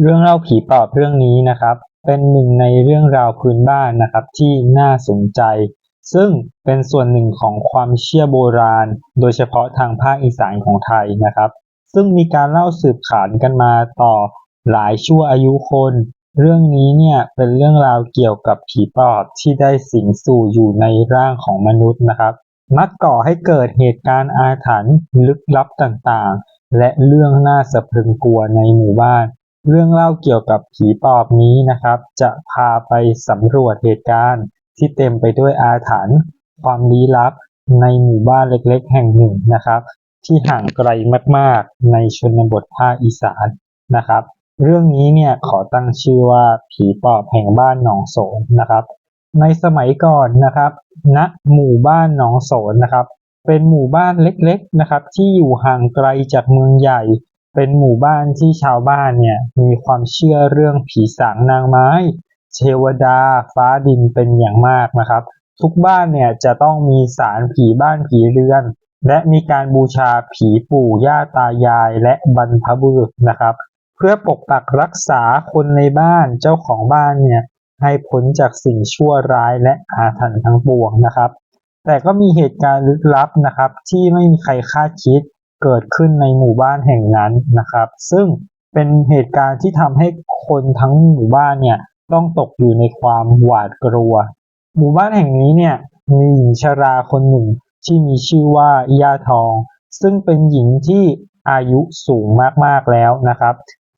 เรื่องเล่าผีปอบเรื่องนี้นะครับ เป็นหนึ่งในเรื่องราวพื้นบ้านนะครับที่น่าสนใจ ซึ่งเป็นส่วนหนึ่งของความเชื่อโบราณ โดยเฉพาะทางภาคอีสานของไทยนะครับ ซึ่งมีการเล่าสืบขานกันมาต่อหลายชั่วอายุคน เรื่องนี้เนี่ยเป็นเรื่องราวเกี่ยวกับผีปอบที่ได้สิงสู่อยู่ในร่างของมนุษย์นะครับ มักก่อให้เกิดเหตุการณ์อาถรรพ์ลึกลับต่างๆ และเรื่องน่าสะพรึงกลัวในหมู่บ้าน เรื่องเล่าเกี่ยวกับผีปอบนี้นะครับ จะพาไปสำรวจเหตุการณ์ที่เต็มไปด้วยอาถรรพ์ความลี้ลับในหมู่บ้านเล็กๆ แห่งหนึ่งนะครับ ที่ห่างไกลมากๆ ในชนบทภาคอีสานนะครับ เรื่องนี้เนี่ยขอตั้งชื่อว่าผีปอบแห่งบ้านหนองโสนนะครับ ในสมัยก่อนนะครับณหมู่บ้านหนองโสนนะครับ เป็นหมู่บ้านเล็กๆนะครับ ที่อยู่ห่างไกลจากเมืองใหญ่ เป็นหมู่บ้านที่ชาวบ้านเนี่ยมีความเชื่อเรื่องผีสางนางไม้ เทวดา ฟ้าดินเป็นอย่างมากนะครับ ทุกบ้านเนี่ยจะต้องมีศาลผีบ้านผีเรือน และมีการบูชาผีปู่ย่าตายายและบรรพบุรุษนะครับ เพื่อปกปักรักษาคนในบ้านเจ้าของบ้านเนี่ยให้พ้นจากสิ่งชั่วร้ายและอาถรรพ์ทั้งปวงนะครับ แต่ก็มีเหตุการณ์ลึกลับนะครับ ที่ไม่มีใครคาดคิด เกิดขึ้นในหมู่บ้านแห่งนั้นนะครับ ซึ่งเป็นเหตุการณ์ที่ทำให้คนทั้งหมู่บ้านเนี่ยต้องตกอยู่ในความหวาดกลัว หมู่บ้านแห่งนี้เนี่ยมีหญิงชราคนหนึ่งที่มีชื่อว่าย่าทอง ซึ่งเป็นหญิงที่อายุสูงมากๆแล้วนะครับ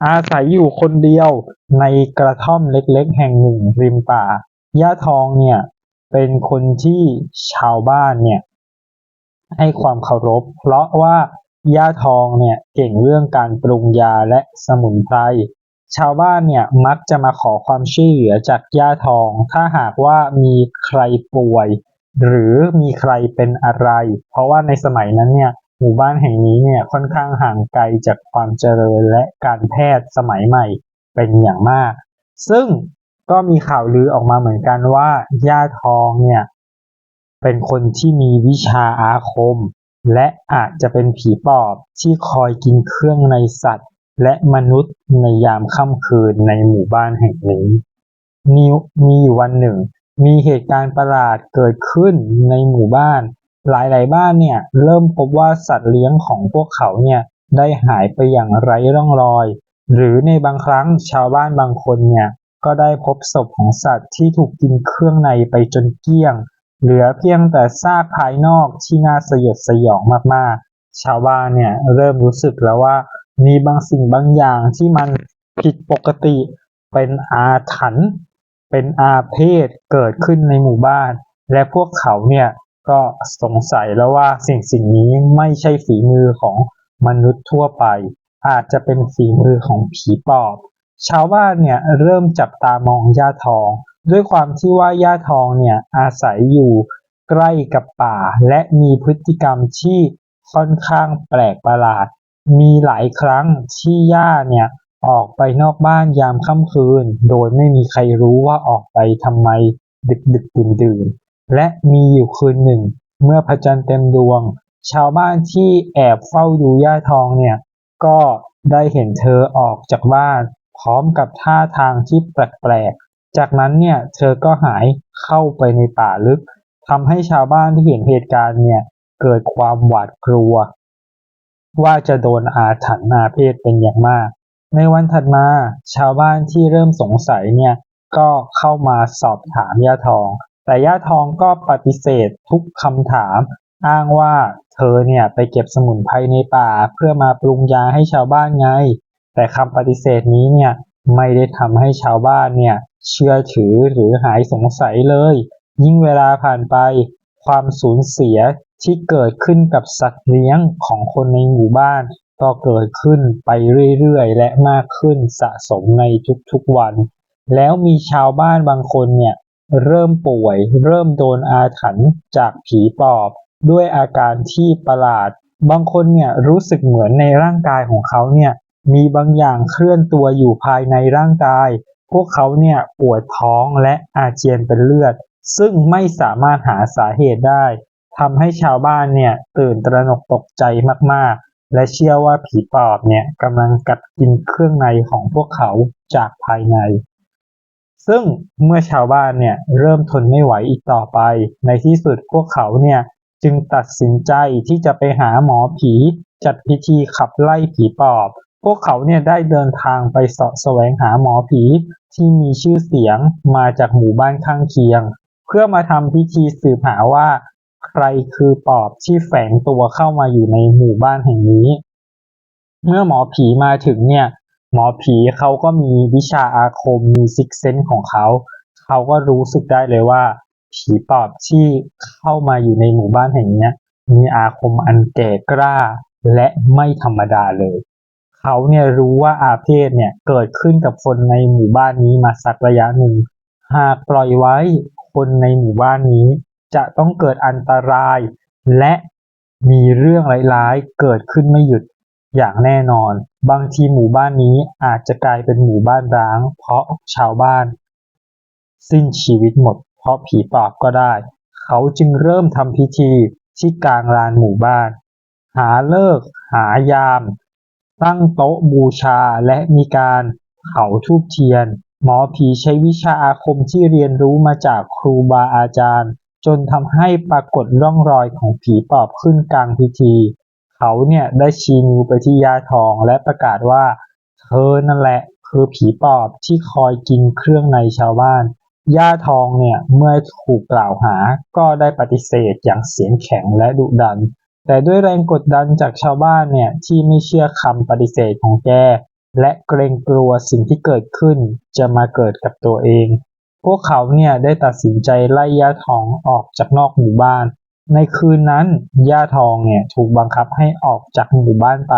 อาศัยอยู่คนเดียวในกระท่อมเล็กๆ แห่งหนึ่งริมป่าย่าทองเนี่ยเป็นคนที่ชาวบ้านเนี่ยให้ความเคารพ เพราะว่า ย่าทองเนี่ยเก่งเรื่องการปรุงยาและสมุนไพร ชาวบ้านเนี่ยมักจะมาขอความช่วยเหลือจากย่าทอง ถ้าหากว่ามีใครป่วย หรือมีใครเป็นอะไร เพราะว่าในสมัยนั้นเนี่ยหมู่บ้านแห่งนี้เนี่ยค่อนข้างห่างไกลจากความเจริญและการแพทย์สมัยใหม่เป็นอย่างมาก ซึ่งก็มีข่าวลือออกมาเหมือนกันว่าย่าทองเนี่ยเป็นคนที่มีวิชาอาคม และอาจจะเป็นผีปอบที่คอยกินเครื่องในสัตว์ และมนุษย์ในยามค่ำคืนในหมู่บ้านแห่งนี้มีมีอยู่วันหนึ่ง มีเหตุการณ์ประหลาดเกิดขึ้นในหมู่บ้าน หลายๆ บ้านเนี่ยเริ่มพบว่าสัตว์เลี้ยงของพวกเขาเนี่ยได้หายไปอย่างไร้ร่องรอย หรือในบางครั้งชาวบ้านบางคนเนี่ยก็ได้พบศพของสัตว์ที่ถูกกินเครื่องในไปจนเกลี้ยง เหลือเพียงแต่ซากภายนอกที่น่าสยดสยองมากๆ ชาวบ้านเนี่ยเริ่มรู้สึกแล้วว่า มีบางสิ่งบางอย่างที่มันผิดปกติ เป็นอาถรรพ์เป็นอาเพศเกิดขึ้นในหมู่บ้าน และพวกเขาเนี่ยก็สงสัยแล้วว่าสิ่งสิ่งนี้ไม่ใช่ฝีมือของมนุษย์ทั่วไป อาจจะเป็นฝีมือของผีปอบ ชาวบ้านเนี่ยเริ่มจับตามองย่าทอง ด้วยความที่ว่าย่าทองเนี่ยอาศัยอยู่ใกล้กับป่า และมีพฤติกรรมที่ค่อนข้างแปลกประหลาด มีหลายครั้งที่ย่าเนี่ยออกไปนอกบ้านยามค่ำคืน โดยไม่มีใครรู้ว่าออกไปทำไมดึกดึกดื่นดื่นและมีอยู่คืนหนึ่ง เมื่อพระจันทร์เต็มดวง ชาวบ้านที่แอบเฝ้าดูย่าทองเนี่ยก็ได้เห็นเธอออกจากบ้าน พร้อมกับท่าทางที่แปลกๆ จากนั้นเนี่ยเธอก็หายเข้าไปในป่าลึกทำให้ชาวบ้านที่เห็นเหตุการณ์เนี่ยเกิดความหวาดกลัว ว่าจะโดนอาถรรพ์อาเพศเป็นอย่างมาก ในวันถัดมาชาวบ้านที่เริ่มสงสัยเนี่ยก็เข้ามาสอบถามย่าทอง แต่ย่าทองก็ปฏิเสธทุกคำถาม อ้างว่าเธอเนี่ยไปเก็บสมุนไพรในป่าเพื่อมาปรุงยาให้ชาวบ้านไง แต่คำปฏิเสธนี้เนี่ย ไม่ได้ทำให้ชาวบ้านเนี่ยเชื่อถือหรือหายสงสัยเลย ยิ่งเวลาผ่านไปความสูญเสียที่เกิดขึ้นกับสัตว์เลี้ยงของคนในหมู่บ้าน ก็เกิดขึ้นไปเรื่อยๆ และมากขึ้นสะสมในทุกๆวัน แล้วมีชาวบ้านบางคนเนี่ยเริ่มป่วย เริ่มโดนอาถรรพ์จากผีปอบ ด้วยอาการที่ประหลาด บางคนเนี่ยรู้สึกเหมือนในร่างกายของเขาเนี่ย มีบางอย่างเคลื่อนตัวอยู่ภายในร่างกาย พวกเขาเนี่ยปวดท้องและอาเจียนเป็นเลือด ซึ่งไม่สามารถหาสาเหตุได้ทำให้ชาวบ้านเนี่ยตื่นตระหนกตกใจมากและเชื่อว่าผีปอบเนี่ยกำลังกัดกินเครื่องในของพวกเขาจากภายใน ซึ่งเมื่อชาวบ้านเนี่ยเริ่มทนไม่ไหวอีกต่อไป ในที่สุดพวกเขาเนี่ยจึงตัดสินใจที่จะไปหาหมอผีจัดพิธีขับไล่ผีปอบ พวกเขาเนี่ยได้เดินทางไปเสาะแสวงหาหมอผีที่มีชื่อเสียงมาจากหมู่บ้านข้างเคียง เพื่อมาทำพิธีสืบหาว่า ใครคือปอบที่แฝงตัวเข้ามาอยู่ในหมู่บ้านแห่งนี้ เมื่อหมอผีมาถึงเนี่ย หมอผีเขาก็มีวิชาอาคมมีซิกเซนของเขา เขาก็รู้สึกได้เลยว่า ผีปอบที่เข้ามาอยู่ในหมู่บ้านแห่งนี้มีอาคมอันแก่กล้าและไม่ธรรมดาเลย เขาเนี่ยรู้ว่าอาเพศเนี่ยเกิดขึ้นกับคนในหมู่บ้านนี้มาสักระยะหนึ่ง หากปล่อยไว้คนในหมู่บ้านนี้ จะต้องเกิดอันตราย และมีเรื่องร้ายๆเกิดขึ้นไม่หยุดอย่างแน่นอน บางทีหมู่บ้านนี้อาจจะกลายเป็นหมู่บ้านร้าง เพราะชาวบ้าน สิ้นชีวิตหมด เพราะผีปอบก็ได้ เขาจึงเริ่มทำพิธีที่กลางลานหมู่บ้าน หาเลิก หายาม ตั้งโต๊ะบูชาและมีการเผาธูปเทียน หมอผีใช้วิชาอาคมที่เรียนรู้มาจากครูบาอาจารย์ จนทำให้ปรากฏร่องรอยของผีปอบขึ้นกลางพิธี เขาเนี่ยได้ชี้นิ้วไปที่ย่าทองและประกาศว่า เธอนั่นแหละคือผีปอบที่คอยกินเครื่องในชาวบ้านย่าทองเนี่ยเมื่อถูกกล่าวหาก็ได้ปฏิเสธอย่างเสียงแข็งและดุดัน แต่ด้วยแรงกดดันจากชาวบ้านเนี่ยที่ไม่เชื่อคำปฏิเสธของแก และเกรงกลัวสิ่งที่เกิดขึ้นจะมาเกิดกับตัวเอง พวกเขาเนี่ยได้ตัดสินใจไล่ย่าทองออกจากนอกหมู่บ้าน ในคืนนั้นย่าทองเนี่ยถูกบังคับให้ออกจากหมู่บ้านไป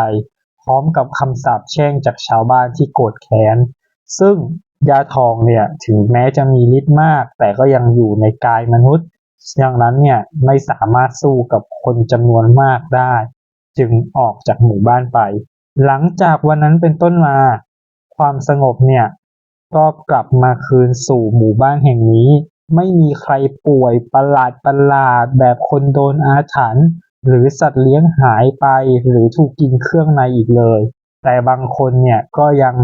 พร้อมกับคำสาปแช่งจากชาวบ้านที่โกรธแค้น ซึ่งยาทองเนี่ยถึงแม้จะมีฤทธิ์มาก แต่ก็ยังอยู่ในกายมนุษย์ ดังนั้นเนี่ยไม่สามารถสู้กับคนจำนวนมากได้ จึงออกจากหมู่บ้านไป หลังจากวันนั้นเป็นต้นมา ความสงบเนี่ยก็กลับมาคืนสู่หมู่บ้านแห่งนี้ ไม่มีใครป่วยประหลาดประหลาดแบบคนโดนอาถรรพ์หรือสัตว์เลี้ยงหายไปหรือถูกกินเครื่องในอีกเลย แต่บางคนเนี่ยก็ยัง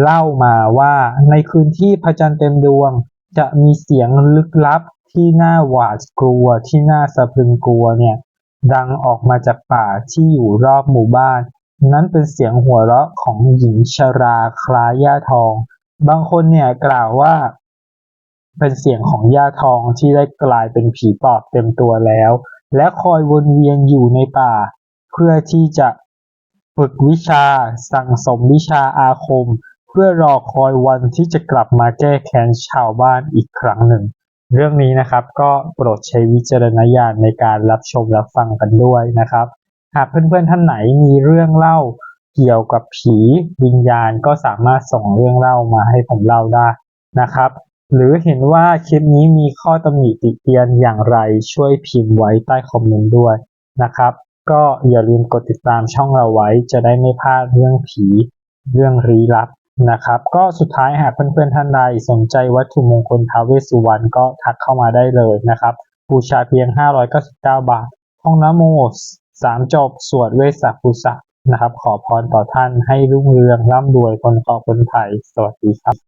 เล่ามาว่าในคืนที่พระจันทร์เต็มดวง จะมีเสียงลึกลับ ที่น่าหวาดกลัวที่น่าสะพรึงกลัวเนี่ย ดังออกมาจากป่าที่อยู่รอบหมู่บ้าน นั้นเป็นเสียงหัวเราะของหญิงชราคล้ายย่าทอง บางคนเนี่ยกล่าวว่า เป็นเสียงของย่าทองที่ได้กลายเป็นผีปอบเต็มตัวแล้ว และคอยวนเวียนอยู่ในป่า เพื่อที่จะฝึกวิชาสั่งสมวิชาอาคม เพื่อรอคอยวันที่จะกลับมาแก้แค้นชาวบ้านอีกครั้งหนึ่ง เรื่องนี้นะครับก็โปรดใช้วิจารณญาณในการรับชมรับฟังกันด้วยนะครับ หากเพื่อนๆท่านไหนมีเรื่องเล่าเกี่ยวกับผีวิญญาณก็สามารถส่งเรื่องเล่ามาให้ผมเล่าได้นะครับ หรือเห็นว่าคลิปนี้มีข้อตำหนิติเตียนอย่างไรช่วยพิมพ์ไว้ใต้คอมเมนต์ด้วยนะครับ ก็อย่าลืมกดติดตามช่องเราไว้จะได้ไม่พลาดเรื่องผี เรื่องลี้ลับ นะครับ ก็สุดท้ายหากเพื่อนๆท่านใดสนใจวัตถุมงคลท้าวเวสสุวรรณก็ทักเข้ามาได้เลยนะครับบูชาเพียง 599 บาท ท่องนะโมสามจบสวดเวสสัพพุสะนะครับ ขอพรต่อท่านให้รุ่งเรืองร่ำรวยคนขอคนไทยสวัสดีครับ